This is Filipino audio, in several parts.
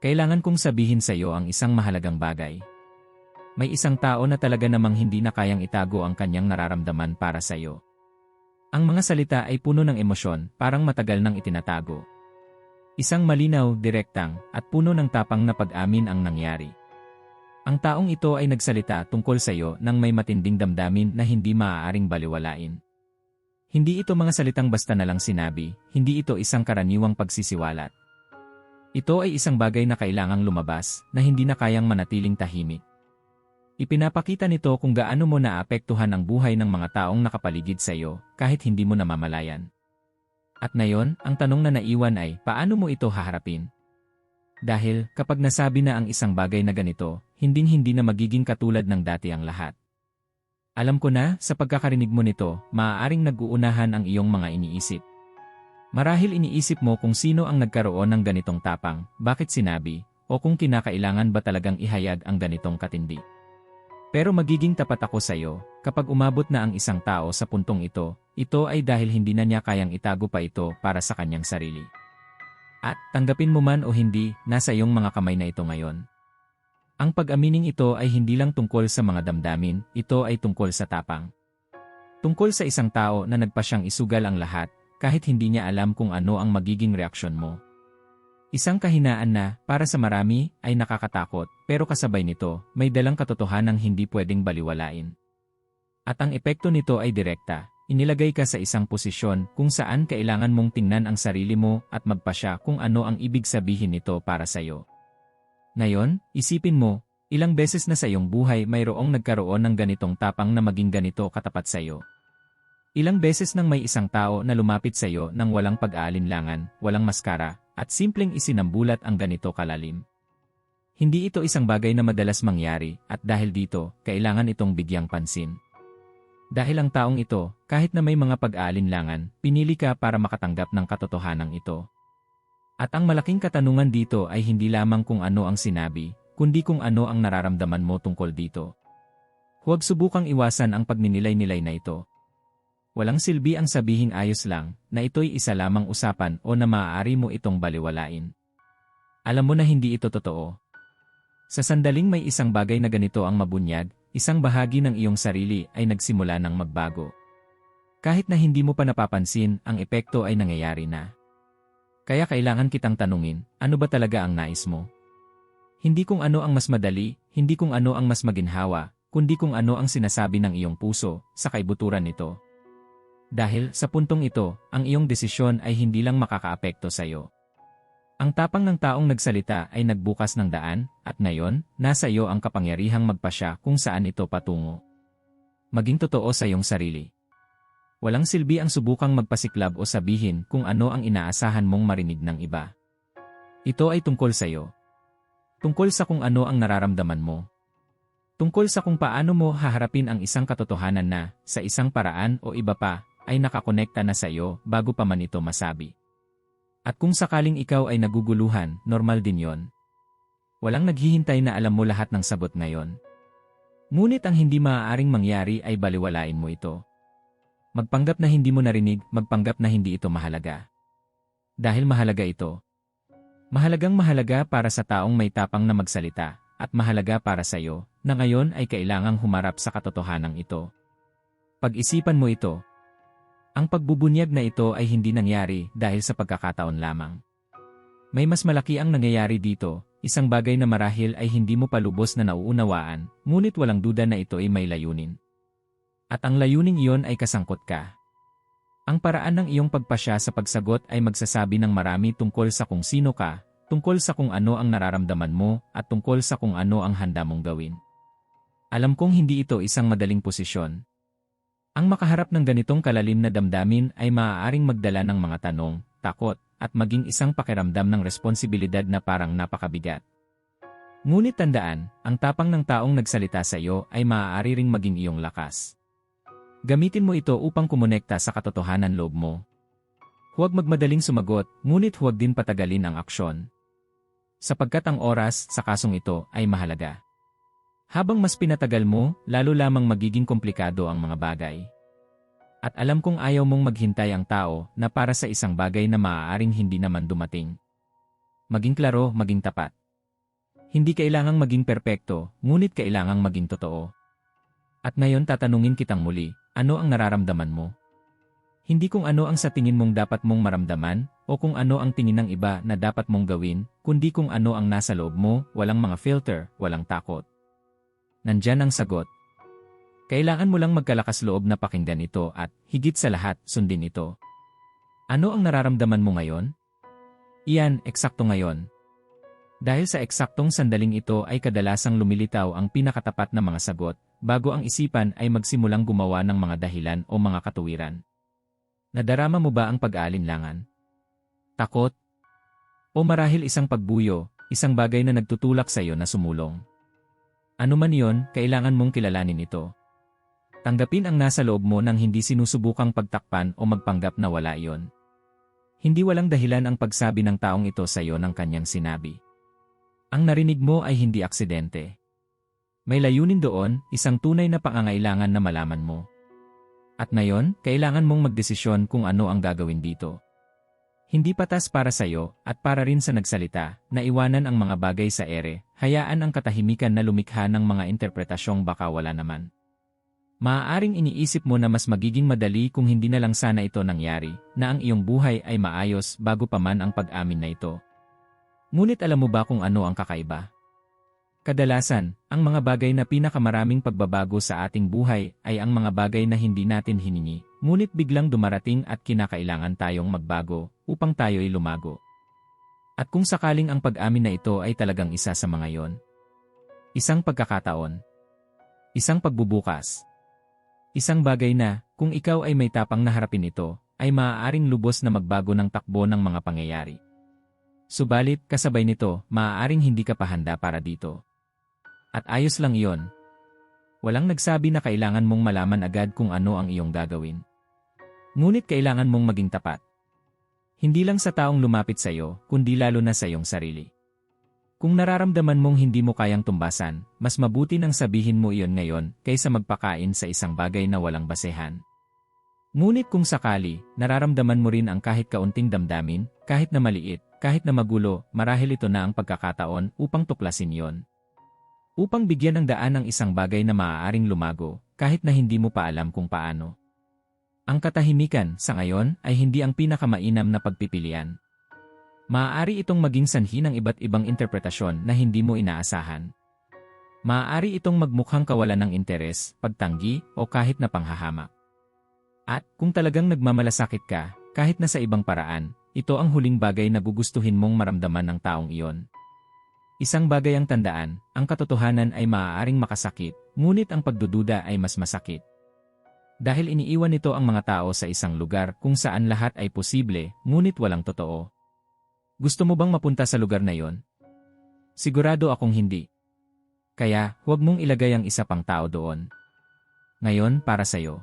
Kailangan kong sabihin sa iyo ang isang mahalagang bagay. May isang tao na talaga namang hindi na kayang itago ang kanyang nararamdaman para sa iyo. Ang mga salita ay puno ng emosyon, parang matagal nang itinatago. Isang malinaw, direktang, at puno ng tapang na pag-amin ang nangyari. Ang taong ito ay nagsalita tungkol sa iyo nang may matinding damdamin na hindi maaaring baliwalain. Hindi ito mga salitang basta na lang sinabi, hindi ito isang karaniwang pagsisiwalat. Ito ay isang bagay na kailangang lumabas na hindi na kayang manatiling tahimik. Ipinapakita nito kung gaano mo naapektuhan ang buhay ng mga taong nakapaligid sa iyo kahit hindi mo namamalayan. At ngayon, ang tanong na naiwan ay, paano mo ito haharapin? Dahil, kapag nasabi na ang isang bagay na ganito, hinding-hindi na magiging katulad ng dati ang lahat. Alam ko na, sa pagkakarinig mo nito, maaaring nag-uunahan ang iyong mga iniisip. Marahil iniisip mo kung sino ang nagkaroon ng ganitong tapang, bakit sinabi, o kung kinakailangan ba talagang ihayag ang ganitong katindi. Pero magiging tapat ako sa iyo, kapag umabot na ang isang tao sa puntong ito, ito ay dahil hindi na niya kayang itago pa ito para sa kanyang sarili. At, tanggapin mo man o hindi, nasa iyong mga kamay na ito ngayon. Ang pag-amining ito ay hindi lang tungkol sa mga damdamin, ito ay tungkol sa tapang. Tungkol sa isang tao na nagpa siyang isugal ang lahat, kahit hindi niya alam kung ano ang magiging reaksyon mo. Isang kahinaan na, para sa marami, ay nakakatakot, pero kasabay nito, may dalang katotohanang hindi pwedeng baliwalain. At ang epekto nito ay direkta, inilagay ka sa isang posisyon kung saan kailangan mong tingnan ang sarili mo at magpasya kung ano ang ibig sabihin nito para sa iyo. Ngayon, isipin mo, ilang beses na sa iyong buhay mayroong nagkaroon ng ganitong tapang na maging ganito katapat sa iyo. Ilang beses nang may isang tao na lumapit sa iyo nang walang pag-aalinlangan, walang maskara, at simpleng isinambulat ang ganito kalalim. Hindi ito isang bagay na madalas mangyari, at dahil dito, kailangan itong bigyang pansin. Dahil ang taong ito, kahit na may mga pag-aalinlangan, pinili ka para makatanggap ng katotohanan ito. At ang malaking katanungan dito ay hindi lamang kung ano ang sinabi, kundi kung ano ang nararamdaman mo tungkol dito. Huwag subukang iwasan ang pagninilay-nilay na ito, Walang silbi ang sabihing ayos lang na ito'y isa lamang usapan o na maaari mo itong baliwalain. Alam mo na hindi ito totoo. Sa sandaling may isang bagay na ganito ang mabunyag, isang bahagi ng iyong sarili ay nagsimula ng magbago. Kahit na hindi mo pa napapansin, ang epekto ay nangyayari na. Kaya kailangan kitang tanungin, ano ba talaga ang nais mo? Hindi kung ano ang mas madali, hindi kung ano ang mas maginhawa, kundi kung ano ang sinasabi ng iyong puso sa kaibuturan nito. Dahil sa puntong ito, ang iyong desisyon ay hindi lang makakaapekto sa iyo. Ang tapang ng taong nagsalita ay nagbukas ng daan, at ngayon, nasa iyo ang kapangyarihang magpasya kung saan ito patungo. Maging totoo sa iyong sarili. Walang silbi ang subukang magpasiklab o sabihin kung ano ang inaasahan mong marinig ng iba. Ito ay tungkol sa iyo. Tungkol sa kung ano ang nararamdaman mo. Tungkol sa kung paano mo haharapin ang isang katotohanan na, sa isang paraan o iba pa, ay nakakonekta na sa iyo bago pa man ito masabi. At kung sakaling ikaw ay naguguluhan, normal din yon. Walang naghihintay na alam mo lahat ng sabot ngayon. Ngunit ang hindi maaaring mangyari ay baliwalain mo ito. Magpanggap na hindi mo narinig, magpanggap na hindi ito mahalaga. Dahil mahalaga ito. Mahalagang mahalaga para sa taong may tapang na magsalita, at mahalaga para sa iyo, na ngayon ay kailangang humarap sa katotohanan ito. Pag-isipan mo ito, ang pagbubunyag na ito ay hindi nangyari dahil sa pagkakataon lamang. May mas malaki ang nangyayari dito, isang bagay na marahil ay hindi mo palubos na nauunawaan, ngunit walang duda na ito ay may layunin. At ang layuning iyon ay kasangkot ka. Ang paraan ng iyong pagpasya sa pagsagot ay magsasabi ng marami tungkol sa kung sino ka, tungkol sa kung ano ang nararamdaman mo, at tungkol sa kung ano ang handa mong gawin. Alam kong hindi ito isang madaling posisyon, ang makaharap ng ganitong kalalim na damdamin ay maaaring magdala ng mga tanong, takot, at maging isang pakiramdam ng responsibilidad na parang napakabigat. Ngunit tandaan, ang tapang ng taong nagsalita sa iyo ay maaari ring maging iyong lakas. Gamitin mo ito upang kumonekta sa katotohanan loob mo. Huwag magmadaling sumagot, ngunit huwag din patagalin ang aksyon. Sapagkat ang oras sa kasong ito ay mahalaga. Habang mas pinatagal mo, lalo lamang magiging komplikado ang mga bagay. At alam kong ayaw mong maghintay ang tao na para sa isang bagay na maaaring hindi naman dumating. Maging klaro, maging tapat. hindi kailangang maging perpekto, ngunit kailangang maging totoo. At ngayon tatanungin kitang muli, ano ang nararamdaman mo? Hindi kung ano ang sa tingin mong dapat mong maramdaman, o kung ano ang tingin ng iba na dapat mong gawin, kundi kung ano ang nasa loob mo, walang mga filter, walang takot. Nandyan ang sagot. Kailangan mo lang magkalakas loob na pakinggan ito at, higit sa lahat, sundin ito. Ano ang nararamdaman mo ngayon? Iyan, eksakto ngayon. Dahil sa eksaktong sandaling ito ay kadalasang lumilitaw ang pinakatapat na mga sagot, bago ang isipan ay magsimulang gumawa ng mga dahilan o mga katuwiran. Nadarama mo ba ang pag-aalinlangan? Takot? O marahil isang pagbuyo, isang bagay na nagtutulak sa iyo na sumulong? Ano man yon, kailangan mong kilalanin ito. Tanggapin ang nasa loob mo nang hindi sinusubukang pagtakpan o magpanggap na wala iyon. Hindi walang dahilan ang pagsabi ng taong ito sa iyo ng kanyang sinabi. Ang narinig mo ay hindi aksidente. May layunin doon, isang tunay na pangangailangan na malaman mo. At ngayon, kailangan mong magdesisyon kung ano ang gagawin dito. Hindi patas para sa iyo at para rin sa nagsalita na iwanan ang mga bagay sa ere, hayaan ang katahimikan na lumikha ng mga interpretasyong baka wala naman. Maaaring iniisip mo na mas magiging madali kung hindi na lang sana ito nangyari, na ang iyong buhay ay maayos bago pa man ang pag-amin na ito. Ngunit alam mo ba kung ano ang kakaiba? Kadalasan, ang mga bagay na pinakamaraming pagbabago sa ating buhay ay ang mga bagay na hindi natin hiningi, ngunit biglang dumarating at kinakailangan tayong magbago upang tayo'y lumago. At kung sakaling ang pag-amin na ito ay talagang isa sa mga yon. Isang pagkakataon. Isang pagbubukas Isang bagay na, kung ikaw ay may tapang na harapin ito, ay maaaring lubos na magbago ng takbo ng mga pangyayari. Subalit, kasabay nito, maaaring hindi ka pahanda para dito. At ayos lang iyon. Walang nagsabi na kailangan mong malaman agad kung ano ang iyong gagawin. Ngunit kailangan mong maging tapat. Hindi lang sa taong lumapit sa iyo, kundi lalo na sa iyong sarili. Kung nararamdaman mong hindi mo kayang tumbasan, mas mabuti nang sabihin mo iyon ngayon kaysa magpakain sa isang bagay na walang basehan. Ngunit kung sakali, nararamdaman mo rin ang kahit kaunting damdamin, kahit na maliit, kahit na magulo, marahil ito na ang pagkakataon upang tuklasin yon. Upang bigyan ng daan ang isang bagay na maaaring lumago, kahit na hindi mo pa alam kung paano. Ang katahimikan, sa ngayon, ay hindi ang pinakamainam na pagpipilian. Maaari itong maging sanhi ng iba't ibang interpretasyon na hindi mo inaasahan. Maaari itong magmukhang kawalan ng interes, pagtanggi, o kahit na panghahamak. At kung talagang nagmamalasakit ka, kahit na sa ibang paraan, ito ang huling bagay na gugustuhin mong maramdaman ng taong iyon. Isang bagay ang tandaan, ang katotohanan ay maaaring makasakit, ngunit ang pagdududa ay mas masakit. Dahil iniiwan nito ang mga tao sa isang lugar kung saan lahat ay posible, ngunit walang totoo. Gusto mo bang mapunta sa lugar na yon? Sigurado akong hindi. Kaya, huwag mong ilagay ang isa pang tao doon. Ngayon, para sa'yo.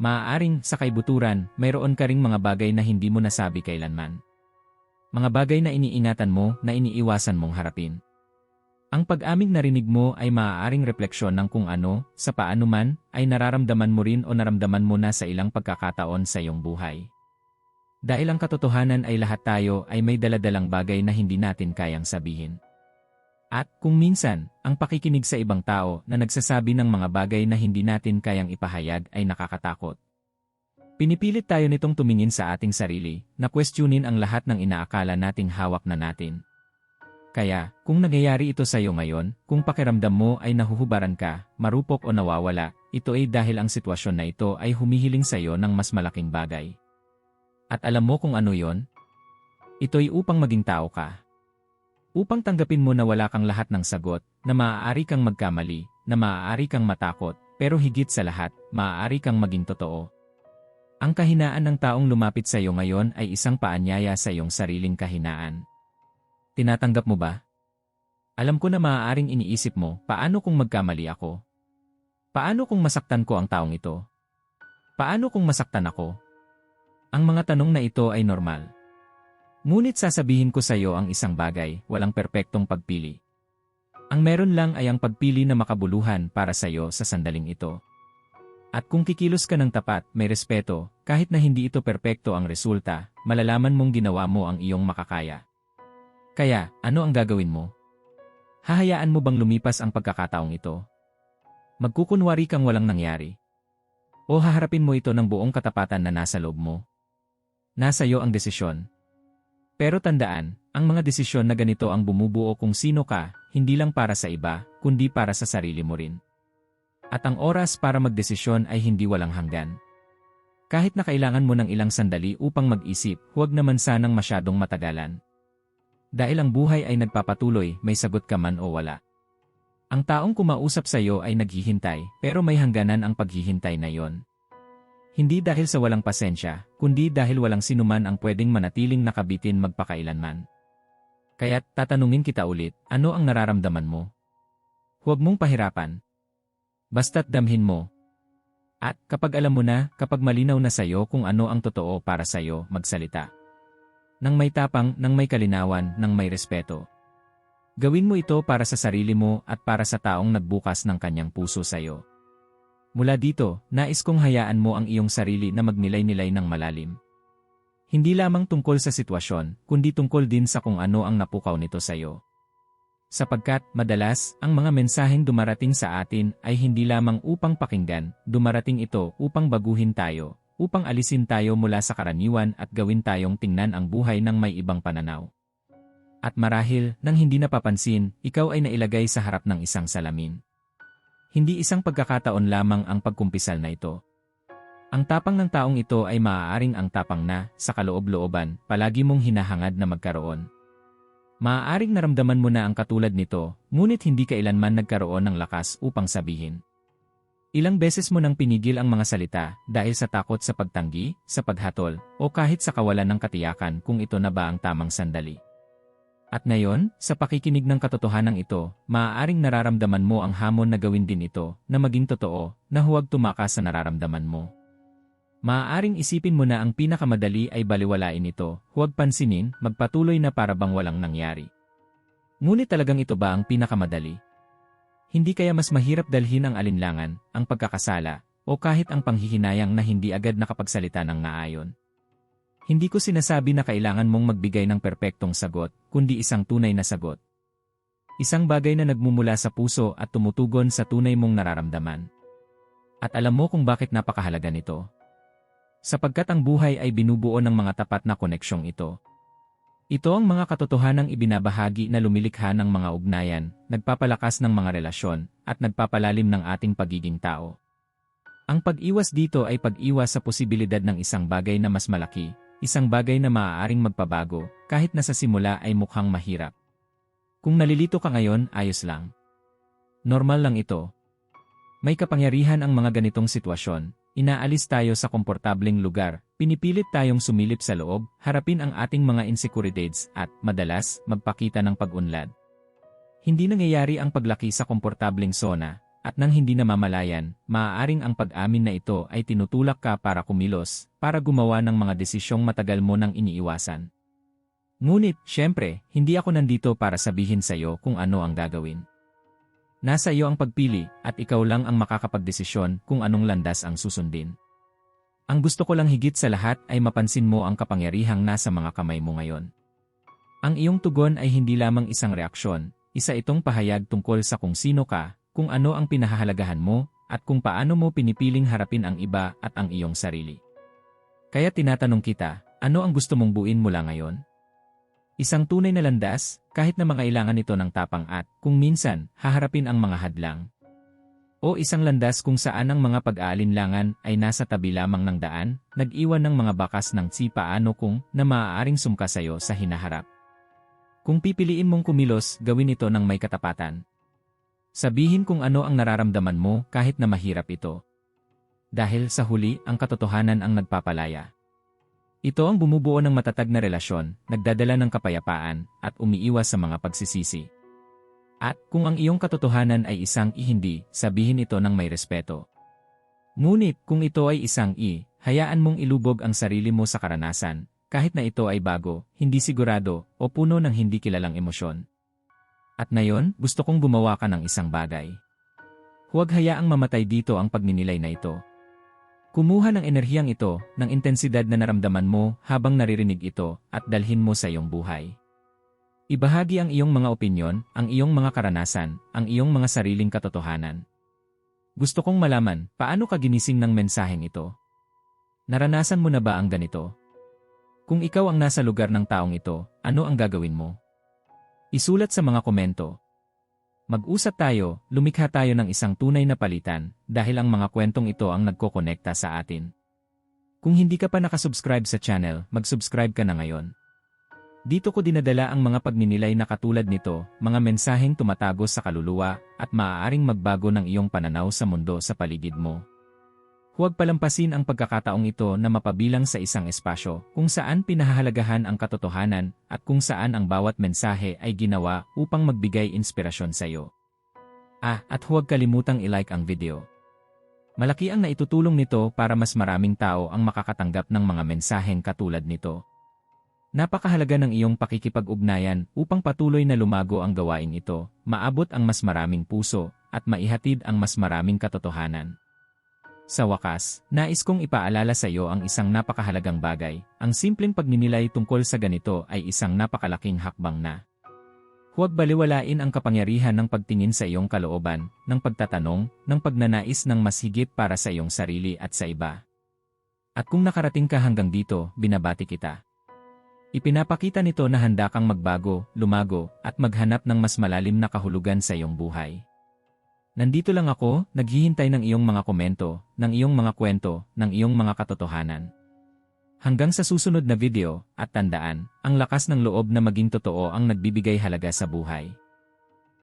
Maaaring, sa kaibuturan, mayroon ka ring mga bagay na hindi mo nasabi kailanman. Mga bagay na iniingatan mo na iniiwasan mong harapin. Ang pag-aming narinig mo ay maaaring refleksyon ng kung ano, sa paano man, ay nararamdaman mo rin o naramdaman mo na sa ilang pagkakataon sa iyong buhay. Dahil ang katotohanan ay lahat tayo ay may daladalang bagay na hindi natin kayang sabihin. At kung minsan, ang pakikinig sa ibang tao na nagsasabi ng mga bagay na hindi natin kayang ipahayag ay nakakatakot. Pinipilit tayo nitong tumingin sa ating sarili, na questionin ang lahat ng inaakala nating hawak na natin. Kaya, kung nangyayari ito sa iyo ngayon, kung pakiramdam mo ay nahuhubaran ka, marupok o nawawala, ito ay dahil ang sitwasyon na ito ay humihiling sa iyo ng mas malaking bagay. At alam mo kung ano yon? Ito'y upang maging tao ka. Upang tanggapin mo na wala kang lahat ng sagot, na maaari kang magkamali, na maaari kang matakot, pero higit sa lahat, maaari kang maging totoo. Ang kahinaan ng taong lumapit sa iyo ngayon ay isang paanyaya sa iyong sariling kahinaan. Tinatanggap mo ba? Alam ko na maaaring iniisip mo, paano kung magkamali ako? Paano kung masaktan ko ang taong ito? Paano kung masaktan ako? Ang mga tanong na ito ay normal. Ngunit sasabihin ko sa iyo ang isang bagay, walang perpektong pagpili. Ang meron lang ay ang pagpili na makabuluhan para sa iyo sa sandaling ito. At kung kikilos ka ng tapat, may respeto, kahit na hindi ito perpekto ang resulta, malalaman mong ginawa mo ang iyong makakaya. Kaya, ano ang gagawin mo? Hahayaan mo bang lumipas ang pagkakataong ito? Magkukunwari kang walang nangyari. O haharapin mo ito ng buong katapatan na nasa loob mo? Nasa iyo ang desisyon. Pero tandaan, ang mga desisyon na ganito ang bumubuo kung sino ka, hindi lang para sa iba, kundi para sa sarili mo rin. At ang oras para magdesisyon ay hindi walang hanggan. Kahit na kailangan mo ng ilang sandali upang mag-isip, huwag naman sanang masyadong matagalan. Dahil ang buhay ay nagpapatuloy, may sagot ka man o wala. Ang taong kumausap sa iyo ay naghihintay, pero may hangganan ang paghihintay na yon. Hindi dahil sa walang pasensya, kundi dahil walang sinuman ang pwedeng manatiling nakabitin magpakailanman. Kaya't tatanungin kita ulit, ano ang nararamdaman mo? Huwag mong pahirapan. Basta't damhin mo. At kapag alam mo na, kapag malinaw na sa'yo kung ano ang totoo para sa'yo, magsalita. Nang may tapang, nang may kalinawan, nang may respeto. Gawin mo ito para sa sarili mo at para sa taong nagbukas ng kanyang puso sa'yo. Mula dito, nais kong hayaan mo ang iyong sarili na magnilay-nilay ng malalim. Hindi lamang tungkol sa sitwasyon, kundi tungkol din sa kung ano ang napukaw nito sa iyo. Sapagkat, madalas, ang mga mensaheng dumarating sa atin ay hindi lamang upang pakinggan, dumarating ito upang baguhin tayo, upang alisin tayo mula sa karaniwan at gawin tayong tingnan ang buhay ng may ibang pananaw. At marahil, nang hindi napapansin, ikaw ay nailagay sa harap ng isang salamin. Hindi isang pagkakataon lamang ang pagkumpisal na ito. Ang tapang ng taong ito ay maaaring ang tapang na, sa kaloob-looban, palagi mong hinahangad na magkaroon. Maaaring naramdaman mo na ang katulad nito, ngunit hindi kailanman nagkaroon ng lakas upang sabihin. Ilang beses mo nang pinigil ang mga salita dahil sa takot sa pagtanggi, sa paghatol, o kahit sa kawalan ng katiyakan kung ito na ba ang tamang sandali. At ngayon, sa pakikinig ng katotohanan ito, maaaring nararamdaman mo ang hamon na gawin din ito, na maging totoo, na huwag tumakas sa nararamdaman mo. Maaaring isipin mo na ang pinakamadali ay baliwalain ito, huwag pansinin, magpatuloy na para bang walang nangyari. Ngunit talagang ito ba ang pinakamadali? Hindi kaya mas mahirap dalhin ang alinlangan, ang pagkakasala, o kahit ang panghihinayang na hindi agad nakapagsalita ng naayon? Hindi ko sinasabi na kailangan mong magbigay ng perpektong sagot, kundi isang tunay na sagot. Isang bagay na nagmumula sa puso at tumutugon sa tunay mong nararamdaman. At alam mo kung bakit napakahalaga nito. Sapagkat ang buhay ay binubuo ng mga tapat na koneksyong ito. Ito ang mga katotohanang ibinabahagi na lumilikha ng mga ugnayan, nagpapalakas ng mga relasyon, at nagpapalalim ng ating pagiging tao. Ang pag-iwas dito ay pag-iwas sa posibilidad ng isang bagay na mas malaki, Isang bagay na maaaring magpabago, kahit na sa simula ay mukhang mahirap. Kung nalilito ka ngayon, ayos lang. Normal lang ito. May kapangyarihan ang mga ganitong sitwasyon, inaalis tayo sa komportableng lugar, pinipilit tayong sumilip sa loob, harapin ang ating mga insecurities at, madalas, magpakita ng pag-unlad. Hindi nangyayari ang paglaki sa komportableng zona, at nang hindi namamalayan, maaaring ang pag-amin na ito ay tinutulak ka para kumilos, para gumawa ng mga desisyong matagal mo nang iniiwasan. Ngunit, syempre, hindi ako nandito para sabihin sa iyo kung ano ang gagawin. Nasa iyo ang pagpili at ikaw lang ang makakapagdesisyon kung anong landas ang susundin. Ang gusto ko lang higit sa lahat ay mapansin mo ang kapangyarihang nasa mga kamay mo ngayon. Ang iyong tugon ay hindi lamang isang reaksyon, isa itong pahayag tungkol sa kung sino ka, kung ano ang pinahahalagahan mo, at kung paano mo pinipiling harapin ang iba at ang iyong sarili. Kaya tinatanong kita, ano ang gusto mong buin mula ngayon? Isang tunay na landas, kahit na mangailangan ito ng tapang at, kung minsan, haharapin ang mga hadlang. O isang landas kung saan ang mga pag-aalinlangan ay nasa tabi lamang ng daan, nag-iwan ng mga bakas ng si paano kung na maaaring sumka sayo sa hinaharap. Kung pipiliin mong kumilos, gawin ito ng may katapatan, Sabihin kung ano ang nararamdaman mo kahit na mahirap ito. Dahil sa huli, ang katotohanan ang nagpapalaya. Ito ang bumubuo ng matatag na relasyon, nagdadala ng kapayapaan, at umiiwas sa mga pagsisisi. At kung ang iyong katotohanan ay isang i-hindi, sabihin ito ng may respeto. Ngunit kung ito ay isang i, hayaan mong ilubog ang sarili mo sa karanasan, kahit na ito ay bago, hindi sigurado, o puno ng hindi kilalang emosyon. At ngayon, gusto kong gumawa ka ng isang bagay. Huwag hayaang mamatay dito ang pagninilay na ito. Kumuha ng enerhiyang ito, ng intensidad na naramdaman mo habang naririnig ito, at dalhin mo sa iyong buhay. Ibahagi ang iyong mga opinyon, ang iyong mga karanasan, ang iyong mga sariling katotohanan. Gusto kong malaman, paano ka ginising ng mensaheng ito? Naranasan mo na ba ang ganito? Kung ikaw ang nasa lugar ng taong ito, ano ang gagawin mo? Isulat sa mga komento. Mag-usap tayo, lumikha tayo ng isang tunay na palitan, dahil ang mga kwentong ito ang nagkokonekta sa atin. Kung hindi ka pa nakasubscribe sa channel, mag-subscribe ka na ngayon. Dito ko dinadala ang mga pagninilay na katulad nito, mga mensaheng tumatago sa kaluluwa, at maaaring magbago ng iyong pananaw sa mundo sa paligid mo. Huwag palampasin ang pagkakataong ito na mapabilang sa isang espasyo kung saan pinahahalagahan ang katotohanan at kung saan ang bawat mensahe ay ginawa upang magbigay inspirasyon sa iyo. Ah, at huwag kalimutang i-like ang video. Malaki ang naitutulong nito para mas maraming tao ang makakatanggap ng mga mensaheng katulad nito. Napakahalaga ng iyong pakikipag-ugnayan upang patuloy na lumago ang gawain ito, maabot ang mas maraming puso, at maihatid ang mas maraming katotohanan. Sa wakas, nais kong ipaalala sa iyo ang isang napakahalagang bagay, ang simpleng pagninilay tungkol sa ganito ay isang napakalaking hakbang na. Huwag baliwalain ang kapangyarihan ng pagtingin sa iyong kalooban, ng pagtatanong, ng pagnanais ng mas higit para sa iyong sarili at sa iba. At kung nakarating ka hanggang dito, binabati kita. Ipinapakita nito na handa kang magbago, lumago, at maghanap ng mas malalim na kahulugan sa iyong buhay. Nandito lang ako, naghihintay ng iyong mga komento, ng iyong mga kwento, ng iyong mga katotohanan. Hanggang sa susunod na video, at tandaan, ang lakas ng loob na maging totoo ang nagbibigay halaga sa buhay.